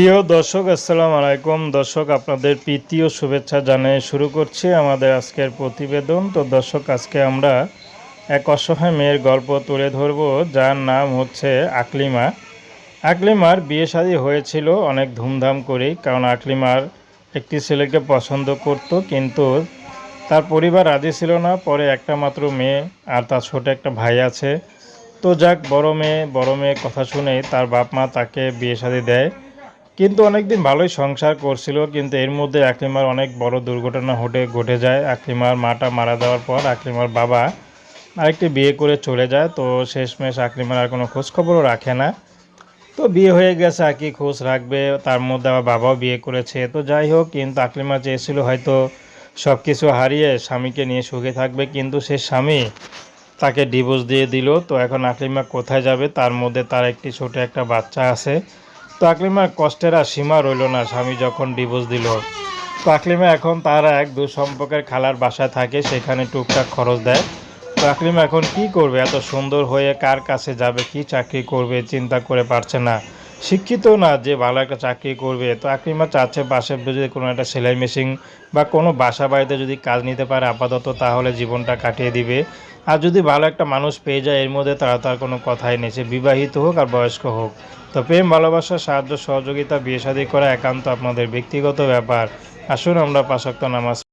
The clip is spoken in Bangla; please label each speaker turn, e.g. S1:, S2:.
S1: প্রিয় দর্শক, আসসালামু আলাইকুম। দর্শক, আপনাদের প্রীতি ও শুভেচ্ছা জানিয়ে শুরু করছি আমাদের আজকের প্রতিবেদন। তো দর্শক, আজকে আমরা এক অসহায় মেয়ের গল্প তুলে ধরব, যার নাম হচ্ছে আকলিমা। আকলিমার বিয়ে শাদী হয়েছিল অনেক ধুমধাম করেই, কারণ আকলিমার একটি ছেলেকে পছন্দ করত, কিন্তু তার পরিবার রাজি ছিল না। পরে একটা মাত্র মেয়ে আর তার ছোট একটা ভাই আছে। তো যাক, বড় মেয়ে বড় মেয়ে কথা শুনে তার বাপ মা তাকে বিয়ে শাদী দেয়। কিন্তু অনেকদিন ভালোই সংসার করছিল, কিন্তু এর মধ্যে আকলিমার অনেক বড় দুর্ঘটনা ঘটে ঘটে যায়। আকলিমার মাটা মারা যাওয়ার পর আকলিমার বাবা আরেকটি বিয়ে করে চলে যায়, তো শেষমেশ আকলিমার আর কোনো খোঁজখবরও রাখে না। তো বিয়ে হয়ে গেছে আর কি, খোঁজ রাখবে, তার মধ্যে আবার বাবাও বিয়ে করেছে। তো যাই হোক, কিন্তু আকলিমা চেয়েছিল হয়তো সব কিছু হারিয়ে স্বামীকে নিয়ে সুখে থাকবে, কিন্তু সে স্বামী তাকে ডিভোর্স দিয়ে দিল। তো এখন আকলিমা কোথায় যাবে? তার মধ্যে তার একটি ছোট একটা বাচ্চা আছে। তো আকলিমার কষ্টের আর সীমা রইল না, স্বামী যখন ডিভোর্স দিল। তাকলিমা এখন তারা এক দু সম্পর্কের খালার বাসায় থাকে, সেখানে টুকটাক খরচ দেয়। তাকলিমা এখন কি করবে? এত সুন্দর হয়ে কার কাছে যাবে? কি চাকরি করবে? চিন্তা করে পারছে না। শিক্ষিত না যে ভালো একটা চাকরি করবে। তো আকলিমা চাচ্ছে পাশে যদি কোনো একটা সেলাই মেশিন বা কোনো বাসা বাড়িতে যদি কাজ নিতে পারে আপাতত, তাহলে জীবনটা কাটিয়ে দিবে। আর যদি ভালো একটা মানুষ পেয়ে যায়, এর মধ্যে তারা তার কোনো কথাই নেই। সে বিবাহিত হোক আর বয়স্ক হোক। তো প্রেম, ভালোবাসা, সাহায্য, সহযোগিতা, বিয়ে শাদী করা একান্ত আপনাদের ব্যক্তিগত ব্যাপার। আসুন আমরা পাশাক্ত নামাজ